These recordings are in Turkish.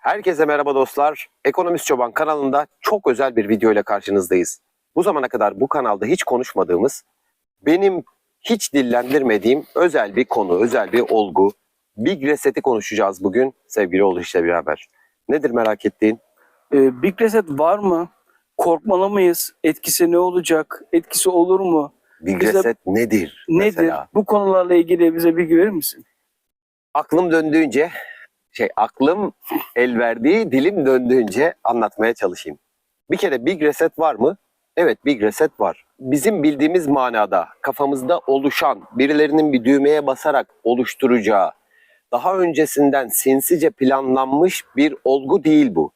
Herkese merhaba dostlar. Ekonomist Çoban kanalında çok özel bir video ile karşınızdayız. Bu zamana kadar bu kanalda hiç konuşmadığımız, benim hiç dillendirmediğim özel bir konu, özel bir olgu. Big Reset'i konuşacağız bugün sevgili Olu ile beraber. Nedir merak ettiğin? Ee, Big Reset var mı? Korkmalı mıyız? Etkisi ne olacak? Etkisi olur mu? Big Bize- Reset nedir? Nedir? Mesela Bu konularla ilgili bize bilgi verir misin? aklım döndüğünce, şey aklım el verdiği, dilim döndüğünce anlatmaya çalışayım. Bir kere Big Reset var mı? Evet Big Reset var. Bizim bildiğimiz manada kafamızda oluşan, birilerinin bir düğmeye basarak oluşturacağı, daha öncesinden sinsice planlanmış bir olgu değil bu.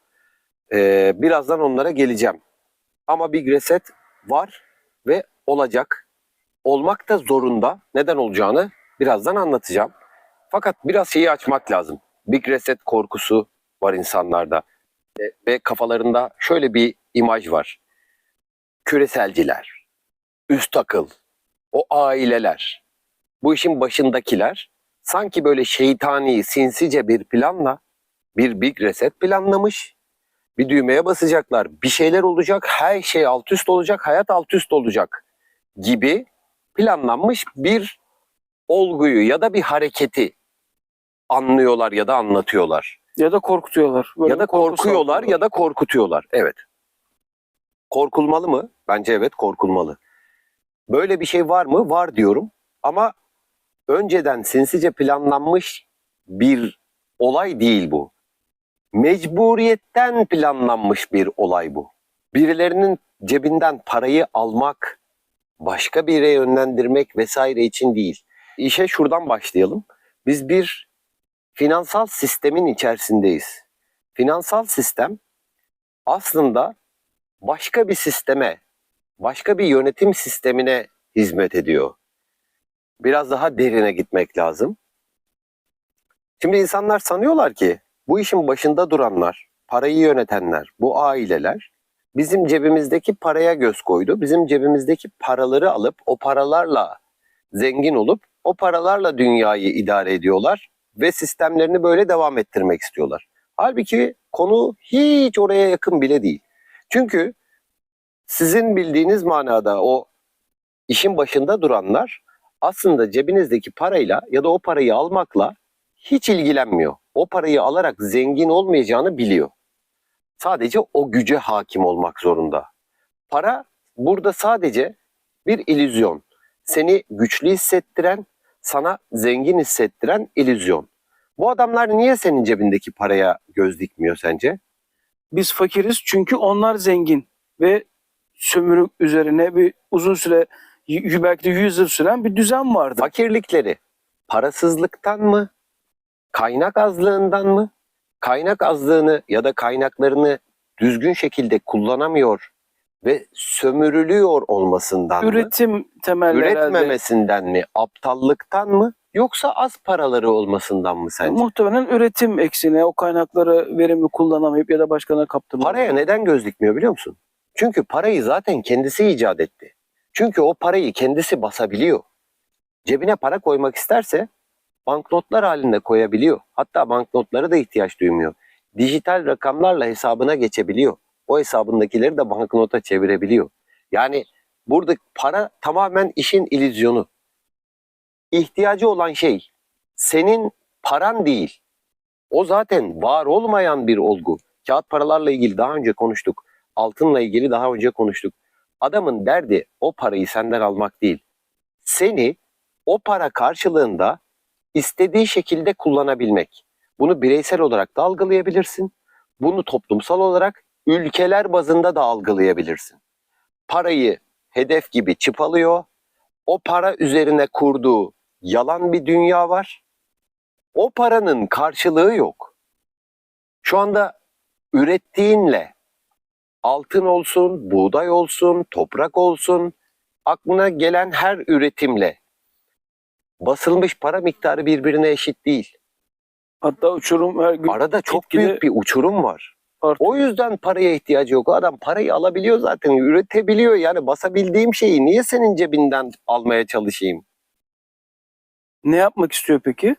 Ee, birazdan onlara geleceğim. Ama Big Reset var ve olacak. Olmak da zorunda. Neden olacağını birazdan anlatacağım. Fakat biraz şeyi açmak lazım. Big Reset korkusu var insanlarda. E, Ve kafalarında şöyle bir imaj var. Küreselciler, üst akıl, o aileler, bu işin başındakiler sanki böyle şeytani, sinsice bir planla bir Big Reset planlamış. Bir düğmeye basacaklar. Bir şeyler olacak, her şey alt üst olacak, hayat alt üst olacak gibi planlanmış bir olguyu ya da bir hareketi anlıyorlar ya da anlatıyorlar. Ya da korkutuyorlar. Böyle ya da korkuyorlar ya da korkutuyorlar. Evet. Korkulmalı mı? Bence evet korkulmalı. Böyle bir şey var mı? Var diyorum. Ama önceden sinsice planlanmış bir olay değil bu. Mecburiyetten planlanmış bir olay bu. Birilerinin cebinden parayı almak, başka bir yere yönlendirmek vesaire için değil. İşe şuradan başlayalım. Biz bir finansal sistemin içerisindeyiz. Finansal sistem aslında başka bir sisteme, başka bir yönetim sistemine hizmet ediyor. Biraz daha derine gitmek lazım. Şimdi insanlar sanıyorlar ki bu işin başında duranlar, parayı yönetenler, bu aileler bizim cebimizdeki paraya göz koydu. Bizim cebimizdeki paraları alıp o paralarla zengin olup o paralarla dünyayı idare ediyorlar ve sistemlerini böyle devam ettirmek istiyorlar. Halbuki konu hiç oraya yakın bile değil. Çünkü sizin bildiğiniz manada o işin başında duranlar aslında cebinizdeki parayla ya da o parayı almakla hiç ilgilenmiyor. O parayı alarak zengin olmayacağını biliyor. Sadece o güce hakim olmak zorunda. Para burada sadece bir illüzyon. Seni güçlü hissettiren, sana zengin hissettiren illüzyon. Bu adamlar niye senin cebindeki paraya göz dikmiyor sence? Biz fakiriz çünkü onlar zengin ve sömürü üzerine bir uzun süre y- belki de 100 yıl süren bir düzen vardı. Fakirlikleri parasızlıktan mı? Kaynak azlığından mı? Kaynak azlığını ya da kaynaklarını düzgün şekilde kullanamıyor ve sömürülüyor olmasından mı? Üretim temelli herhalde. Üretmemesinden mi? Aptallıktan mı? Yoksa az paraları olmasından mı sence? Muhtemelen üretim eksine o kaynakları verimli kullanamayıp ya da başkana kaptırmak. Paraya neden göz dikmiyor biliyor musun? Çünkü parayı zaten kendisi icat etti. Çünkü o parayı kendisi basabiliyor. Cebine para koymak isterse banknotlar halinde koyabiliyor. Hatta banknotlara da ihtiyaç duymuyor. Dijital rakamlarla hesabına geçebiliyor. O hesabındakileri de banknota çevirebiliyor. Yani burada para tamamen işin illüzyonu. İhtiyacı olan şey senin paran değil. O zaten var olmayan bir olgu. Kağıt paralarla ilgili daha önce konuştuk. Altınla ilgili daha önce konuştuk. Adamın derdi o parayı senden almak değil. Seni o para karşılığında istediği şekilde kullanabilmek. Bunu bireysel olarak da algılayabilirsin. Bunu toplumsal olarak ülkeler bazında da algılayabilirsin. Parayı hedef gibi çıpalıyor. O para üzerine kurduğu yalan bir dünya var. O paranın karşılığı yok. Şu anda ürettiğinle altın olsun, buğday olsun, toprak olsun, aklına gelen her üretimle basılmış para miktarı birbirine eşit değil. Hatta uçurum her gün Arada çok büyük bir uçurum var. Artıyor. O yüzden paraya ihtiyacı yok. O adam parayı alabiliyor zaten, üretebiliyor. Yani basabildiğim şeyi niye senin cebinden almaya çalışayım? Ne yapmak istiyor peki?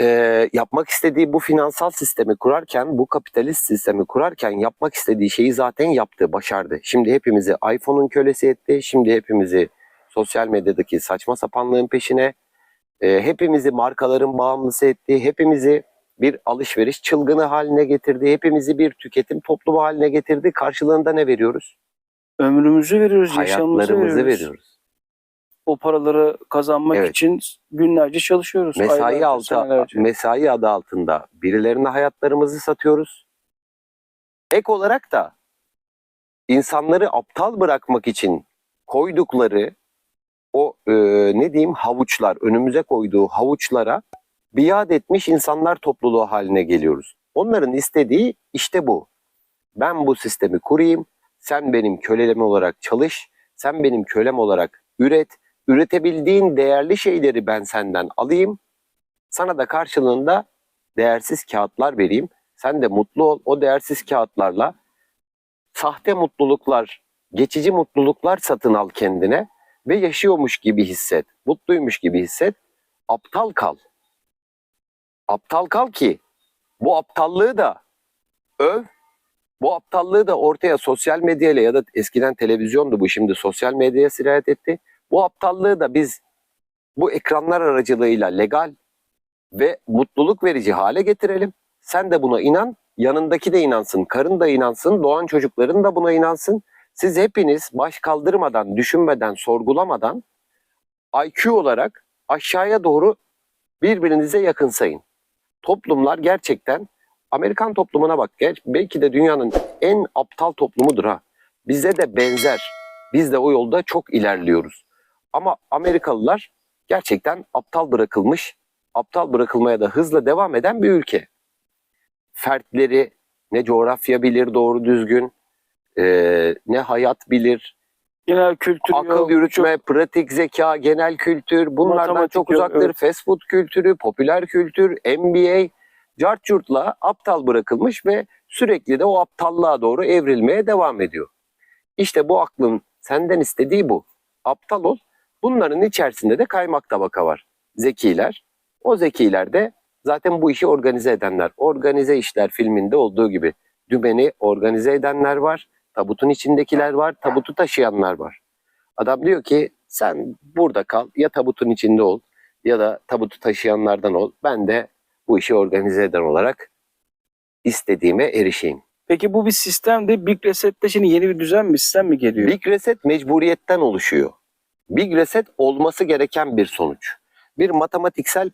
e, yapmak istediği bu finansal sistemi kurarken, bu kapitalist sistemi kurarken yapmak istediği şeyi zaten yaptı, başardı. Şimdi hepimizi iPhone'un kölesi etti. Şimdi hepimizi sosyal medyadaki saçma sapanlığın peşine, e, hepimizi markaların bağımlısı etti. Hepimizi bir alışveriş çılgını haline getirdi. Hepimizi bir tüketim toplumu haline getirdi. Karşılığında ne veriyoruz? Ömrümüzü veriyoruz, yaşamımızı veriyoruz. veriyoruz. O paraları kazanmak Evet. için günlerce çalışıyoruz. Mesai altı, senelerce. mesai adı altında birilerine hayatlarımızı satıyoruz. Ek olarak da insanları aptal bırakmak için koydukları o e, ne diyeyim havuçlar, önümüze koyduğu havuçlara biat etmiş insanlar topluluğu haline geliyoruz. Onların istediği işte bu. Ben bu sistemi kurayım, sen benim kölem olarak çalış, sen benim kölem olarak üret, üretebildiğin değerli şeyleri ben senden alayım, sana da karşılığında değersiz kağıtlar vereyim. Sen de mutlu ol. O değersiz kağıtlarla sahte mutluluklar, geçici mutluluklar satın al kendine ve yaşıyormuş gibi hisset. Mutluymuş gibi hisset. Aptal kal. Aptal kal ki bu aptallığı da öv. Bu aptallığı da ortaya sosyal medyayla ya da eskiden televizyondu bu şimdi sosyal medyaya sirayet etti. Bu aptallığı da biz bu ekranlar aracılığıyla legal ve mutluluk verici hale getirelim. Sen de buna inan, yanındaki de inansın, karın da inansın, doğan çocukların da buna inansın. Siz hepiniz baş kaldırmadan, düşünmeden, sorgulamadan IQ olarak aşağıya doğru birbirinize yakınsayın. Toplumlar gerçekten Amerikan toplumuna bak. Ger- Belki de dünyanın en aptal toplumudur ha. Bize de benzer. Biz de o yolda çok ilerliyoruz. Ama Amerikalılar gerçekten aptal bırakılmış, aptal bırakılmaya da hızla devam eden bir ülke. Fertleri ne coğrafya bilir doğru düzgün, eee, ne hayat bilir, Genel kültür akıl yok, yürütme, pratik zeka, genel kültür bunlardan Matematik çok yok, uzaktır. evet. Fast food kültürü, popüler kültür, NBA, cart curtla aptal bırakılmış ve sürekli de o aptallığa doğru evrilmeye devam ediyor. İşte bu aklın senden istediği bu. Aptal ol. Bunların içerisinde de kaymak tabaka var. Zekiler. O zekiler de zaten bu işi organize edenler. Organize işler filminde olduğu gibi. Dümeni organize edenler var. Tabutun içindekiler var. Tabutu taşıyanlar var. Adam diyor ki sen burada kal. Ya tabutun içinde ol ya da tabutu taşıyanlardan ol. Ben de bu işi organize eden olarak istediğime erişeyim. Peki bu bir sistemdi. Big Reset'te şimdi yeni bir düzen mi, sistem mi geliyor? Big Reset mecburiyetten oluşuyor. Big Reset olması gereken bir sonuç. Bir matematiksel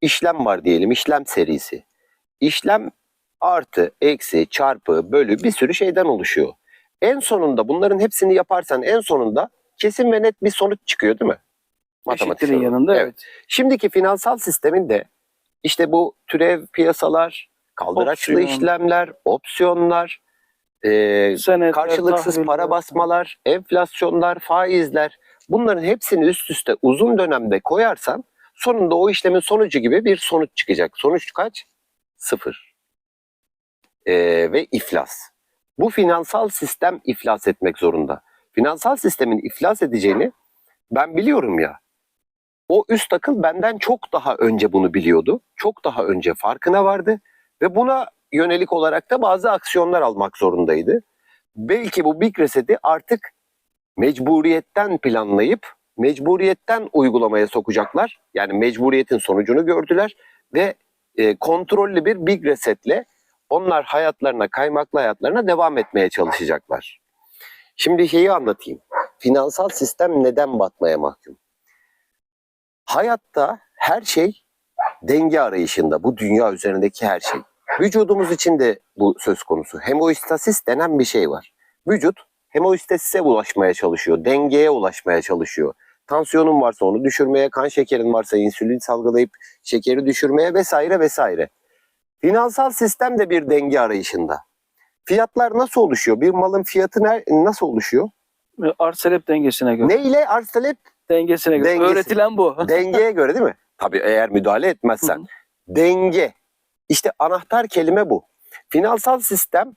işlem var diyelim, işlem serisi. İşlem artı, eksi, çarpı, bölü bir sürü şeyden oluşuyor. En sonunda bunların hepsini yaparsan en sonunda kesin ve net bir sonuç çıkıyor değil mi? Olarak. yanında Evet. evet. Şimdiki finansal sistemin de işte bu türev piyasalar, kaldıraçlı Opsiyon. işlemler, opsiyonlar, eee, Senetler, karşılıksız tahviller. para basmalar, enflasyonlar, faizler bunların hepsini üst üste uzun dönemde koyarsan sonunda o işlemin sonucu gibi bir sonuç çıkacak. Sonuç kaç? Sıfır. Ee, ve iflas. Bu finansal sistem iflas etmek zorunda. Finansal sistemin iflas edeceğini ben biliyorum ya. O üst akıl benden çok daha önce bunu biliyordu. Çok daha önce farkına vardı ve buna yönelik olarak da bazı aksiyonlar almak zorundaydı. Belki bu Big Reset'i artık mecburiyetten planlayıp mecburiyetten uygulamaya sokacaklar. Yani mecburiyetin sonucunu gördüler ve e, kontrollü bir Big Reset'le onlar hayatlarına, kaymaklı hayatlarına devam etmeye çalışacaklar. Şimdi şeyi anlatayım. Finansal sistem neden batmaya mahkum? Hayatta her şey denge arayışında. Bu dünya üzerindeki her şey. Vücudumuz için de bu söz konusu. Hemoistasis denen bir şey var. Vücut hemoistasise ulaşmaya çalışıyor. Dengeye ulaşmaya çalışıyor. Tansiyonun varsa onu düşürmeye, kan şekerin varsa insülin salgılayıp şekeri düşürmeye vesaire vesaire. Finansal sistem de bir denge arayışında. Fiyatlar nasıl oluşuyor? Bir malın fiyatı nasıl oluşuyor? Arz talep dengesine göre. Ne ile arz talep? Dengesine göre. Dengesi. Öğretilen bu. Dengeye göre değil mi? Tabii eğer müdahale etmezsen. Hı hı. Denge. İşte anahtar kelime bu. Finansal sistem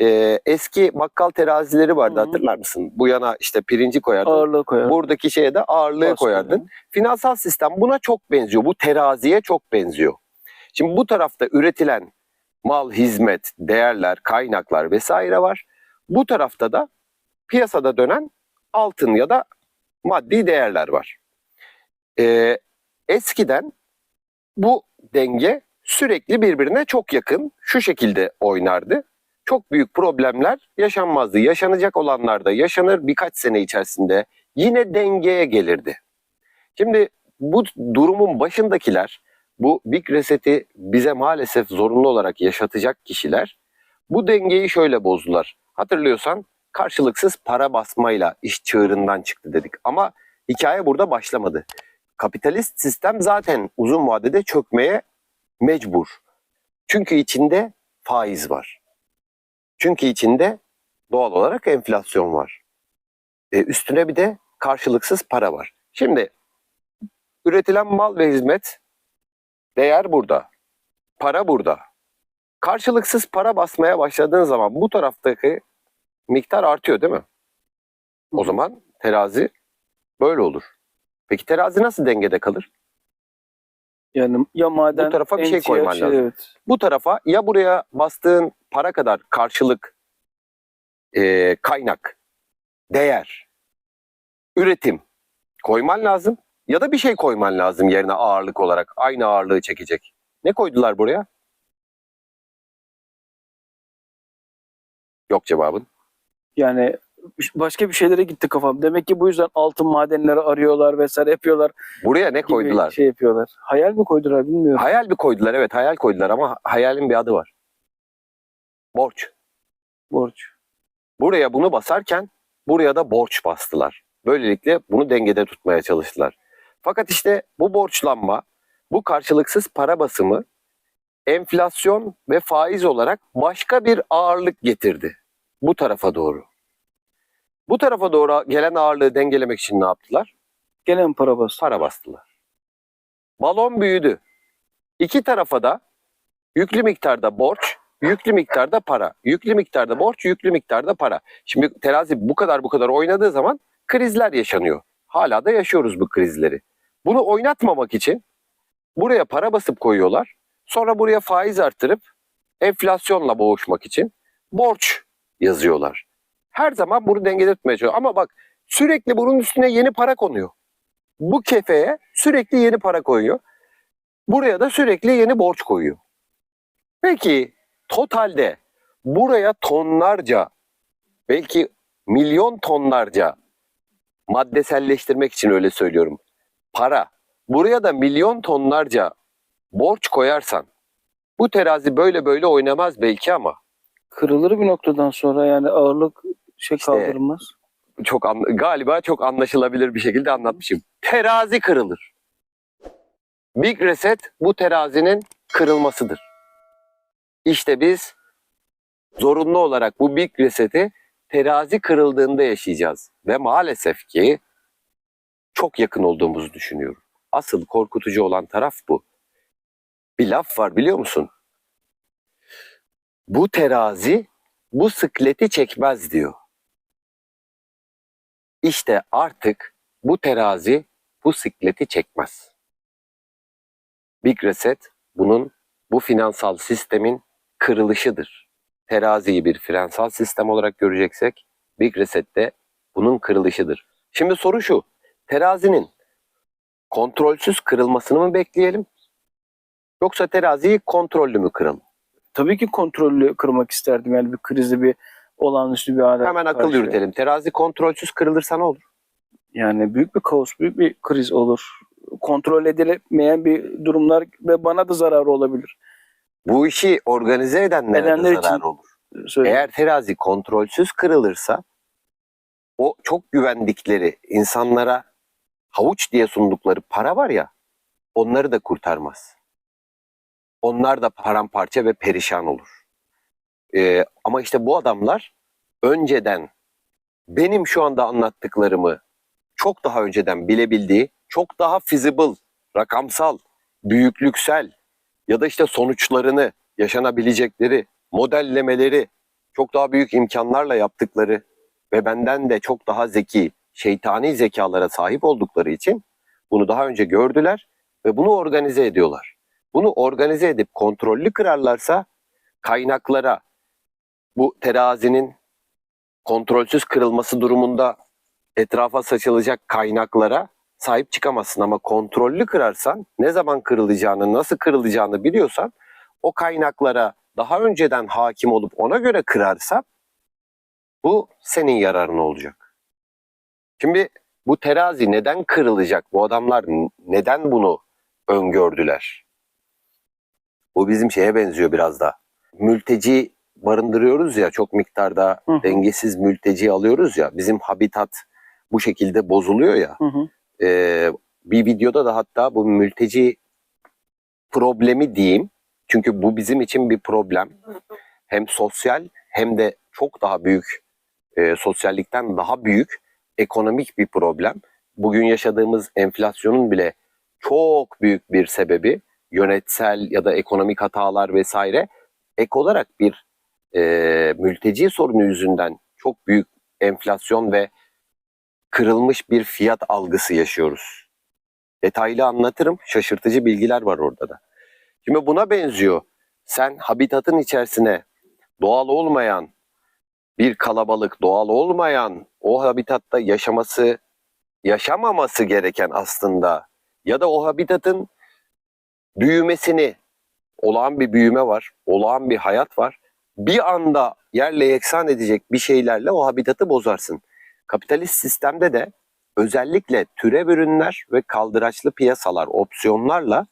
e, eski bakkal terazileri vardı Hı hı. hatırlar mısın? Bu yana işte pirinci koyardın. Ağırlığı koyar. Buradaki şeye de ağırlığı Baskı. koyardın. Finansal sistem buna çok benziyor. Bu teraziye çok benziyor. Şimdi bu tarafta üretilen mal, hizmet, değerler, kaynaklar vesaire var. Bu tarafta da piyasada dönen altın ya da maddi değerler var. Ee, eskiden bu denge sürekli birbirine çok yakın şu şekilde oynardı. Çok büyük problemler yaşanmazdı. Yaşanacak olanlar da yaşanır birkaç sene içerisinde yine dengeye gelirdi. Şimdi bu durumun başındakiler, bu Big Reset'i bize maalesef zorunlu olarak yaşatacak kişiler bu dengeyi şöyle bozdular. Hatırlıyorsan karşılıksız para basmayla iş çığırından çıktı dedik. Ama hikaye burada başlamadı. Kapitalist sistem zaten uzun vadede çökmeye mecbur. Çünkü içinde faiz var. Çünkü içinde doğal olarak enflasyon var. E, üstüne bir de karşılıksız para var. Şimdi üretilen mal ve hizmet değer burada. Para burada. Karşılıksız para basmaya başladığın zaman bu taraftaki miktar artıyor değil mi? O zaman terazi böyle olur. Peki terazi nasıl dengede kalır? Yani ya maden Bu tarafa bir şey koyman lazım. Evet. Bu tarafa ya buraya bastığın para kadar karşılık, e, kaynak, değer, üretim koyman lazım. Ya da bir şey koyman lazım yerine ağırlık olarak. Aynı ağırlığı çekecek. Ne koydular buraya? Yok cevabın. Yani başka bir şeylere gitti kafam. Demek ki bu yüzden altın madenleri arıyorlar vesaire yapıyorlar. Buraya ne koydular? Şey yapıyorlar. Hayal mi koydular bilmiyorum. Hayal bir koydular evet hayal koydular ama hayalin bir adı var. Borç. Borç. Buraya bunu basarken buraya da borç bastılar. Böylelikle bunu dengede tutmaya çalıştılar. Fakat işte bu borçlanma, bu karşılıksız para basımı enflasyon ve faiz olarak başka bir ağırlık getirdi bu tarafa doğru. Bu tarafa doğru gelen ağırlığı dengelemek için ne yaptılar? Gelen para bas. Para bastılar. Balon büyüdü. İki tarafa da yüklü miktarda borç, yüklü miktarda para. Yüklü miktarda borç, yüklü miktarda para. Şimdi terazi bu kadar bu kadar oynadığı zaman krizler yaşanıyor. Hala da yaşıyoruz bu krizleri. Bunu oynatmamak için buraya para basıp koyuyorlar. Sonra buraya faiz artırıp enflasyonla boğuşmak için borç yazıyorlar. Her zaman bunu dengede tutmaya çalışıyor. Ama bak sürekli bunun üstüne yeni para konuyor. Bu kefeye sürekli yeni para koyuyor. Buraya da sürekli yeni borç koyuyor. Peki totalde buraya tonlarca belki milyon tonlarca maddeselleştirmek için öyle söylüyorum. Para. Buraya da milyon tonlarca borç koyarsan bu terazi böyle böyle oynamaz belki ama Kırılır bir noktadan sonra yani ağırlık şey İşte- kaldırmaz. çok an- galiba çok anlaşılabilir bir şekilde anlatmışım. Terazi kırılır. Big Reset bu terazinin kırılmasıdır. İşte biz zorunlu olarak bu Big Reset'i terazi kırıldığında yaşayacağız. Ve maalesef ki çok yakın olduğumuzu düşünüyorum. Asıl korkutucu olan taraf bu. Bir laf var biliyor musun? Bu terazi bu sıkleti çekmez diyor. İşte artık bu terazi bu sikleti çekmez. Big Reset bunun bu finansal sistemin kırılışıdır. Teraziyi bir finansal sistem olarak göreceksek Big Reset de bunun kırılışıdır. Şimdi soru şu. Terazinin kontrolsüz kırılmasını mı bekleyelim? Yoksa teraziyi kontrollü mü kıralım? Tabii ki kontrollü kırmak isterdim. Yani bir krizde bir olağanüstü bir hale Hemen akıl karşı. yürütelim. Terazi kontrolsüz kırılırsa ne olur? Yani büyük bir kaos, büyük bir kriz olur. Kontrol edilemeyen bir durumlar ve bana da zararı olabilir. Bu işi organize edenlere Edenler de için- zarar olur. Söyleyeyim. Eğer terazi kontrolsüz kırılırsa o çok güvendikleri insanlara havuç diye sundukları para var ya onları da kurtarmaz. Onlar da paramparça ve perişan olur. Ee, ama işte bu adamlar önceden benim şu anda anlattıklarımı çok daha önceden bilebildiği, çok daha feasible, rakamsal, büyüklüksel ya da işte sonuçlarını, yaşanabilecekleri, modellemeleri çok daha büyük imkanlarla yaptıkları ve benden de çok daha zeki, şeytani zekalara sahip oldukları için bunu daha önce gördüler ve bunu organize ediyorlar. Bunu organize edip kontrollü kırarlarsa kaynaklara bu terazinin kontrolsüz kırılması durumunda etrafa saçılacak kaynaklara sahip çıkamazsın ama kontrollü kırarsan ne zaman kırılacağını, nasıl kırılacağını biliyorsan o kaynaklara daha önceden hakim olup ona göre kırarsan bu senin yararına olacak. Şimdi bu terazi neden kırılacak? Bu adamlar neden bunu öngördüler? Bu bizim şeye benziyor biraz da. Mülteci barındırıyoruz ya çok miktarda Hı hı. dengesiz mülteci alıyoruz ya bizim habitat bu şekilde bozuluyor ya. Hı hı. Ee, bir videoda da hatta bu mülteci problemi diyeyim. Çünkü bu bizim için bir problem. Hem sosyal hem de çok daha büyük, e, sosyallikten daha büyük ekonomik bir problem. Bugün yaşadığımız enflasyonun bile çok büyük bir sebebi yönetsel ya da ekonomik hatalar vesaire ek olarak bir e, mülteci sorunu yüzünden çok büyük enflasyon ve kırılmış bir fiyat algısı yaşıyoruz. Detaylı anlatırım. Şaşırtıcı bilgiler var orada da. Şimdi buna benziyor. Sen habitatın içerisine doğal olmayan bir kalabalık, doğal olmayan o habitatta yaşaması, yaşamaması gereken aslında ya da o habitatın büyümesini, olağan bir büyüme var, olağan bir hayat var. Bir anda yerle yeksan edecek bir şeylerle o habitatı bozarsın. Kapitalist sistemde de özellikle türev ürünler ve kaldıraçlı piyasalar, opsiyonlarla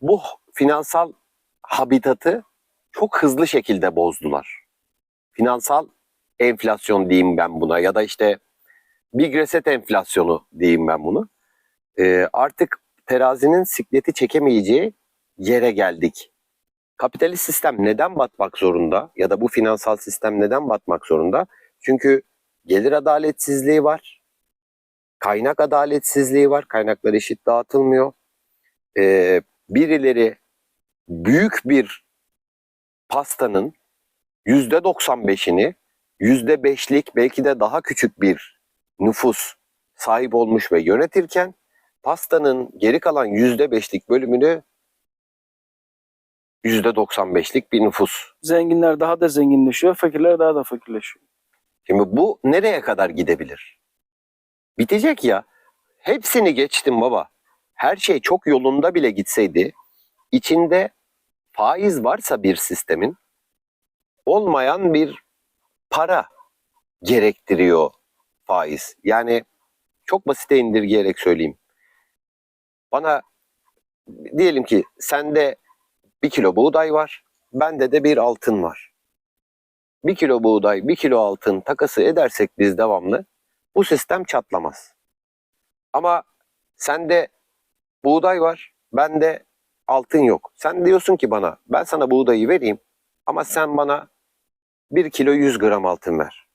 bu finansal habitatı çok hızlı şekilde bozdular. Finansal enflasyon diyeyim ben buna ya da işte big reset enflasyonu diyeyim ben bunu. Ee, artık terazinin sikleti çekemeyeceği yere geldik. Kapitalist sistem neden batmak zorunda ya da bu finansal sistem neden batmak zorunda? Çünkü gelir adaletsizliği var. Kaynak adaletsizliği var. Kaynaklar eşit dağıtılmıyor. Ee, birileri büyük bir pastanın yüzde 95'ini yüzde beşlik belki de daha küçük bir nüfus sahip olmuş ve yönetirken pastanın geri kalan yüzde beşlik bölümünü yüzde 95'lik bir nüfus Zenginler daha da zenginleşiyor, fakirler daha da fakirleşiyor. Şimdi bu nereye kadar gidebilir? Bitecek ya. Hepsini geçtim baba. Her şey çok yolunda bile gitseydi, içinde faiz varsa bir sistemin olmayan bir para gerektiriyor faiz. Yani çok basite indirgeyerek söyleyeyim. Bana diyelim ki sende bir kilo buğday var, bende de bir altın var. Bir kilo buğday, bir kilo altın takası edersek biz devamlı bu sistem çatlamaz. Ama sende buğday var, bende altın yok. Sen diyorsun ki bana ben sana buğdayı vereyim ama sen bana bir kilo 100 gram altın ver.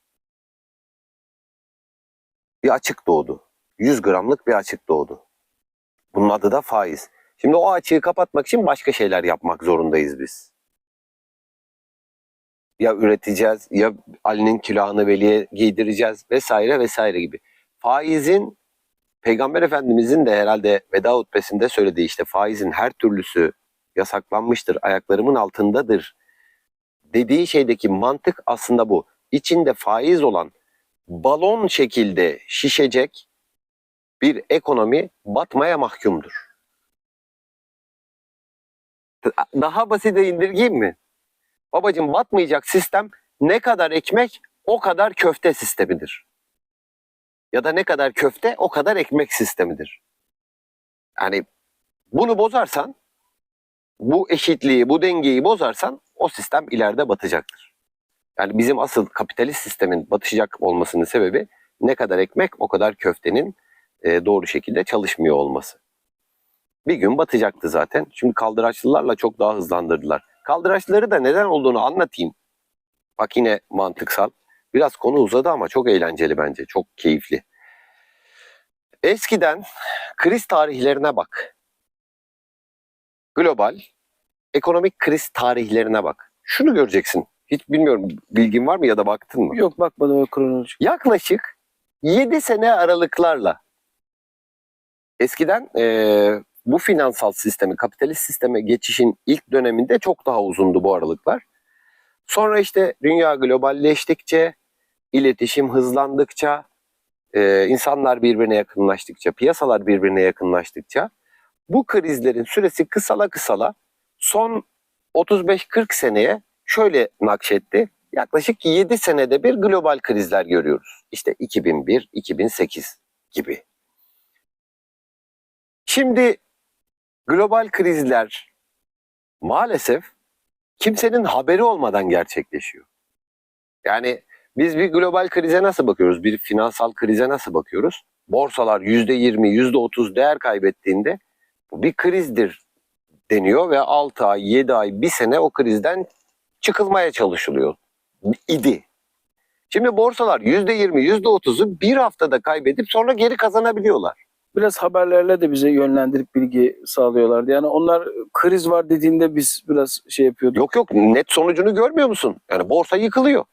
Bir açık doğdu. 100 gramlık bir açık doğdu. Bunun adı da faiz. Şimdi o açığı kapatmak için başka şeyler yapmak zorundayız biz ya üreteceğiz ya Ali'nin külahını Veli'ye giydireceğiz vesaire vesaire gibi. Faizin Peygamber Efendimizin de herhalde veda hutbesinde söylediği işte faizin her türlüsü yasaklanmıştır, ayaklarımın altındadır dediği şeydeki mantık aslında bu. İçinde faiz olan balon şekilde şişecek bir ekonomi batmaya mahkumdur. Daha basite indirgeyim mi? Babacım batmayacak sistem ne kadar ekmek o kadar köfte sistemidir. Ya da ne kadar köfte o kadar ekmek sistemidir. Yani bunu bozarsan, bu eşitliği, bu dengeyi bozarsan o sistem ileride batacaktır. Yani bizim asıl kapitalist sistemin batışacak olmasının sebebi ne kadar ekmek o kadar köftenin e, doğru şekilde çalışmıyor olması. Bir gün batacaktı zaten. Şimdi kaldıraçlılarla çok daha hızlandırdılar. Kaldıraçları da neden olduğunu anlatayım. Bak yine mantıksal. Biraz konu uzadı ama çok eğlenceli bence. Çok keyifli. Eskiden kriz tarihlerine bak. Global ekonomik kriz tarihlerine bak. Şunu göreceksin. Hiç bilmiyorum bilgin var mı ya da baktın mı? Yok bakmadım o kronolojik. Yaklaşık 7 sene aralıklarla eskiden eee, bu finansal sistemi, kapitalist sisteme geçişin ilk döneminde çok daha uzundu bu aralıklar. Sonra işte dünya globalleştikçe, iletişim hızlandıkça, eee, insanlar birbirine yakınlaştıkça, piyasalar birbirine yakınlaştıkça bu krizlerin süresi kısala kısala son 35-40 seneye şöyle nakşetti. Yaklaşık 7 senede bir global krizler görüyoruz. İşte 2001, 2008 gibi. Şimdi global krizler maalesef kimsenin haberi olmadan gerçekleşiyor. Yani biz bir global krize nasıl bakıyoruz? Bir finansal krize nasıl bakıyoruz? Borsalar %20, %30 değer kaybettiğinde bu bir krizdir deniyor ve 6 ay, 7 ay, 1 sene o krizden çıkılmaya çalışılıyor. idi. Şimdi borsalar %20, %30'u bir haftada kaybedip sonra geri kazanabiliyorlar. Biraz haberlerle de bize yönlendirip bilgi sağlıyorlardı. Yani onlar kriz var dediğinde biz biraz şey yapıyorduk. Yok yok net sonucunu görmüyor musun? Yani borsa yıkılıyor.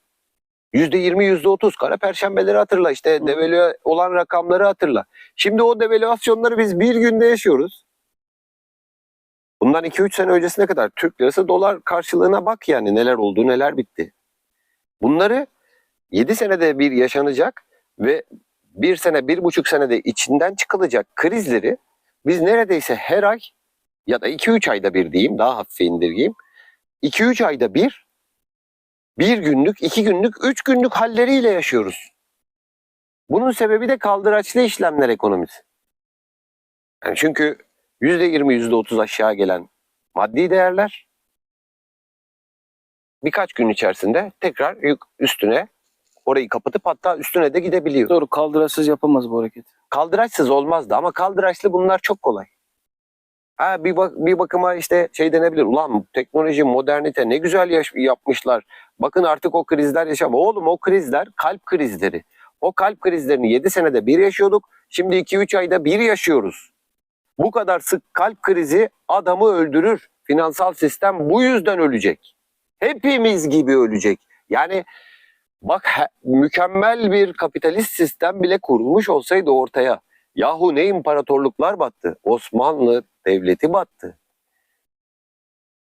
%20, %30 kara perşembeleri hatırla işte Hı. devalüe olan rakamları hatırla. Şimdi o devalüasyonları biz bir günde yaşıyoruz. Bundan 2-3 sene öncesine kadar Türk lirası dolar karşılığına bak yani neler oldu neler bitti. Bunları 7 senede bir yaşanacak ve bir sene, bir buçuk senede içinden çıkılacak krizleri biz neredeyse her ay ya da 2-3 ayda bir diyeyim daha hafife indirgeyim. 2-3 ayda bir, bir günlük, iki günlük, üç günlük halleriyle yaşıyoruz. Bunun sebebi de kaldıraçlı işlemler ekonomisi. Yani çünkü %20, %30 aşağı gelen maddi değerler birkaç gün içerisinde tekrar yük üstüne orayı kapatıp hatta üstüne de gidebiliyor. Doğru kaldıraçsız yapamaz bu hareket. Kaldıraçsız olmazdı ama kaldıraçlı bunlar çok kolay. Ha bir bak bir bakıma işte şey denebilir. Ulan teknoloji, modernite ne güzel yaş- yapmışlar. Bakın artık o krizler yaşam. Oğlum o krizler kalp krizleri. O kalp krizlerini 7 senede bir yaşıyorduk. Şimdi 2-3 ayda bir yaşıyoruz. Bu kadar sık kalp krizi adamı öldürür. Finansal sistem bu yüzden ölecek. Hepimiz gibi ölecek. Yani bak he- mükemmel bir kapitalist sistem bile kurulmuş olsaydı ortaya. Yahu ne imparatorluklar battı. Osmanlı devleti battı.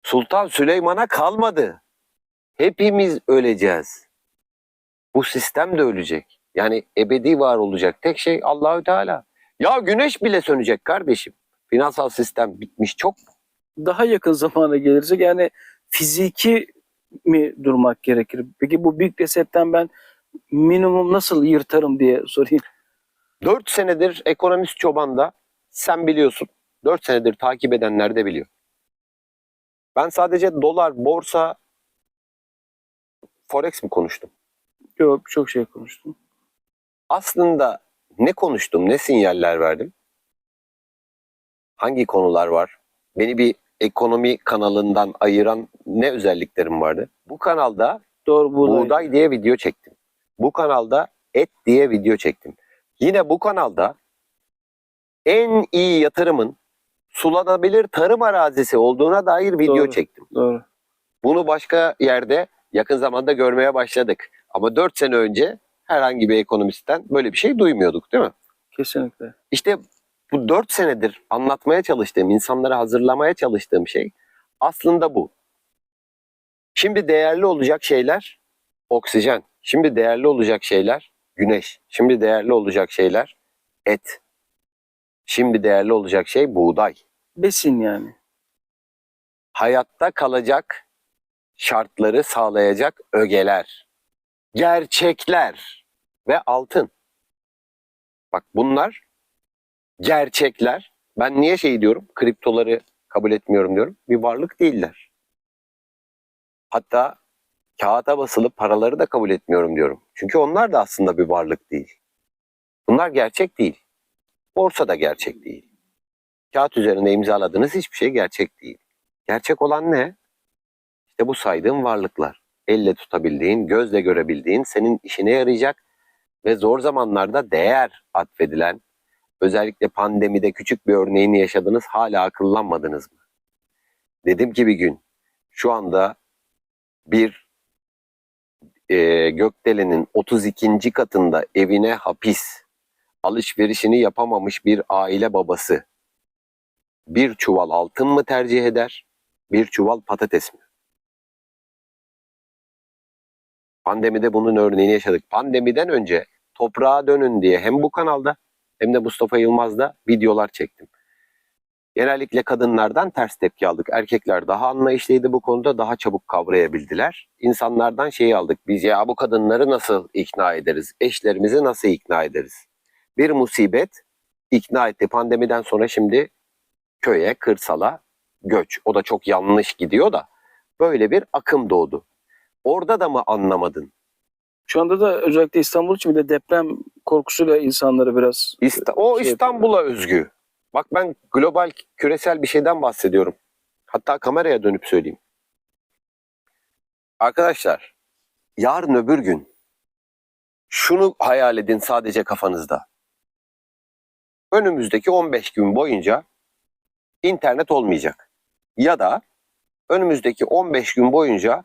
Sultan Süleyman'a kalmadı. Hepimiz öleceğiz. Bu sistem de ölecek. Yani ebedi var olacak tek şey Allahü Teala. Ya güneş bile sönecek kardeşim. Finansal sistem bitmiş çok. Daha yakın zamana gelirsek yani fiziki mi durmak gerekir? Peki bu büyük resetten ben minimum nasıl yırtarım diye sorayım. 4 senedir ekonomist çobanda sen biliyorsun. 4 senedir takip edenler de biliyor. Ben sadece dolar, borsa, forex mi konuştum? Yok çok şey konuştum. Aslında ne konuştum, ne sinyaller verdim? Hangi konular var? Beni bir ekonomi kanalından ayıran ne özelliklerim vardı? Bu kanalda Doğru buğday. buğday diye video çektim. Bu kanalda et diye video çektim. Yine bu kanalda en iyi yatırımın sulanabilir tarım arazisi olduğuna dair video Doğru. çektim. Doğru. Bunu başka yerde yakın zamanda görmeye başladık. Ama 4 sene önce herhangi bir ekonomistten böyle bir şey duymuyorduk değil mi? Kesinlikle. İşte bu 4 senedir anlatmaya çalıştığım, insanları hazırlamaya çalıştığım şey aslında bu. Şimdi değerli olacak şeyler oksijen. Şimdi değerli olacak şeyler güneş. Şimdi değerli olacak şeyler et. Şimdi değerli olacak şey buğday. Besin yani. Hayatta kalacak şartları sağlayacak ögeler. Gerçekler ve altın. Bak bunlar gerçekler. Ben niye şey diyorum? Kriptoları kabul etmiyorum diyorum. Bir varlık değiller. Hatta kağıta basılı paraları da kabul etmiyorum diyorum. Çünkü onlar da aslında bir varlık değil. Bunlar gerçek değil. Borsa da gerçek değil. Kağıt üzerinde imzaladığınız hiçbir şey gerçek değil. Gerçek olan ne? İşte bu saydığım varlıklar. Elle tutabildiğin, gözle görebildiğin, senin işine yarayacak ve zor zamanlarda değer atfedilen, özellikle pandemide küçük bir örneğini yaşadınız, hala akıllanmadınız mı? Dedim ki bir gün, şu anda bir e, Gökdelen'in 32. katında evine hapis, alışverişini yapamamış bir aile babası bir çuval altın mı tercih eder, bir çuval patates mi? Pandemide bunun örneğini yaşadık. Pandemiden önce toprağa dönün diye hem bu kanalda hem de Mustafa Yılmaz'da videolar çektim. Genellikle kadınlardan ters tepki aldık. Erkekler daha anlayışlıydı bu konuda, daha çabuk kavrayabildiler. İnsanlardan şeyi aldık. Biz ya bu kadınları nasıl ikna ederiz? Eşlerimizi nasıl ikna ederiz? Bir musibet ikna etti. Pandemiden sonra şimdi köye, kırsala göç. O da çok yanlış gidiyor da böyle bir akım doğdu. Orada da mı anlamadın? Şu anda da özellikle İstanbul için bir de deprem korkusuyla insanları biraz İsta- o Şey İstanbul'a özgü. Bak ben global, küresel bir şeyden bahsediyorum. Hatta kameraya dönüp söyleyeyim. Arkadaşlar, yarın öbür gün şunu hayal edin sadece kafanızda. Önümüzdeki 15 gün boyunca internet olmayacak. Ya da önümüzdeki 15 gün boyunca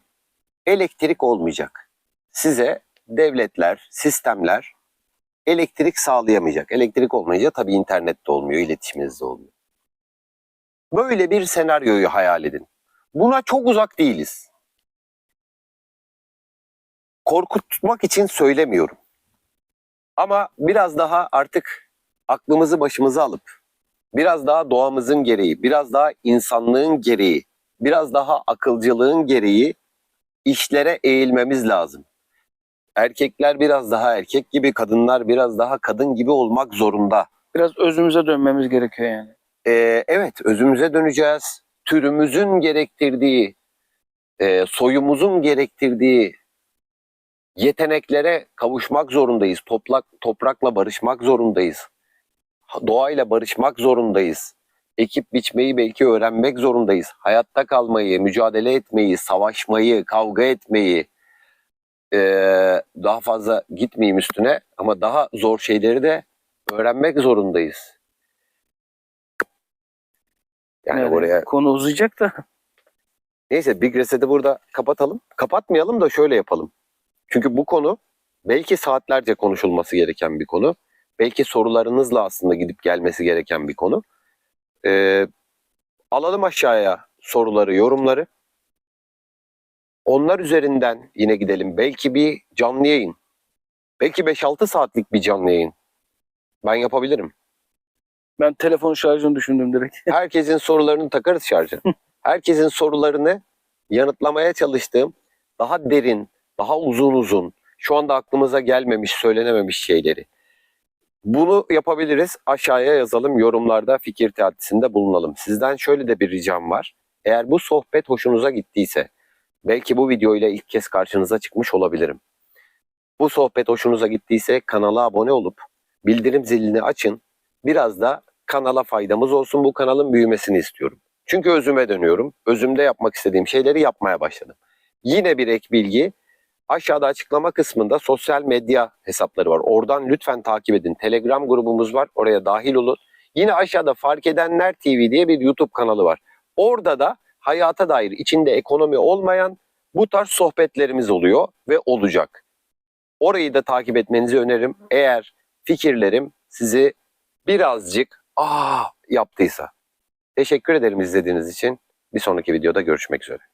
elektrik olmayacak. Size devletler, sistemler elektrik sağlayamayacak. Elektrik olmayınca tabii internet de olmuyor, iletişiminiz de olmuyor. Böyle bir senaryoyu hayal edin. Buna çok uzak değiliz. Korkutmak için söylemiyorum. Ama biraz daha artık aklımızı başımıza alıp biraz daha doğamızın gereği, biraz daha insanlığın gereği, biraz daha akılcılığın gereği işlere eğilmemiz lazım. Erkekler biraz daha erkek gibi, kadınlar biraz daha kadın gibi olmak zorunda. biraz özümüze dönmemiz gerekiyor yani. Ee, evet, özümüze döneceğiz. Türümüzün gerektirdiği, e, soyumuzun gerektirdiği yeteneklere kavuşmak zorundayız. Toplak, toprakla barışmak zorundayız. Doğayla barışmak zorundayız. Ekip biçmeyi belki öğrenmek zorundayız. Hayatta kalmayı, mücadele etmeyi, savaşmayı, kavga etmeyi, ee, daha fazla gitmeyeyim üstüne ama daha zor şeyleri de öğrenmek zorundayız. Yani Yani oraya konu uzayacak da neyse Big Reset'i burada kapatalım. Kapatmayalım da şöyle yapalım. Çünkü bu konu belki saatlerce konuşulması gereken bir konu. Belki sorularınızla aslında gidip gelmesi gereken bir konu. Ee, alalım aşağıya soruları, yorumları. Onlar üzerinden yine gidelim. Belki bir canlı yayın. Belki 5-6 saatlik bir canlı yayın. Ben yapabilirim. ben telefon şarjını düşündüm direkt. Herkesin sorularını takarız şarja. Herkesin sorularını yanıtlamaya çalıştığım daha derin, daha uzun uzun, şu anda aklımıza gelmemiş, söylenememiş şeyleri. Bunu yapabiliriz. Aşağıya yazalım. Yorumlarda fikir teatisinde bulunalım. Sizden şöyle de bir ricam var. Eğer bu sohbet hoşunuza gittiyse, belki bu videoyla ilk kez karşınıza çıkmış olabilirim. Bu sohbet hoşunuza gittiyse kanala abone olup bildirim zilini açın. Biraz da kanala faydamız olsun. Bu kanalın büyümesini istiyorum. Çünkü özüme dönüyorum. Özümde yapmak istediğim şeyleri yapmaya başladım. Yine bir ek bilgi. Aşağıda açıklama kısmında sosyal medya hesapları var. Oradan lütfen takip edin. Telegram grubumuz var. Oraya dahil olun. Yine aşağıda Fark Edenler TV diye bir YouTube kanalı var. Orada da hayata dair içinde ekonomi olmayan bu tarz sohbetlerimiz oluyor ve olacak. Orayı da takip etmenizi öneririm. Eğer fikirlerim sizi birazcık aa yaptıysa. Teşekkür ederim izlediğiniz için. Bir sonraki videoda görüşmek üzere.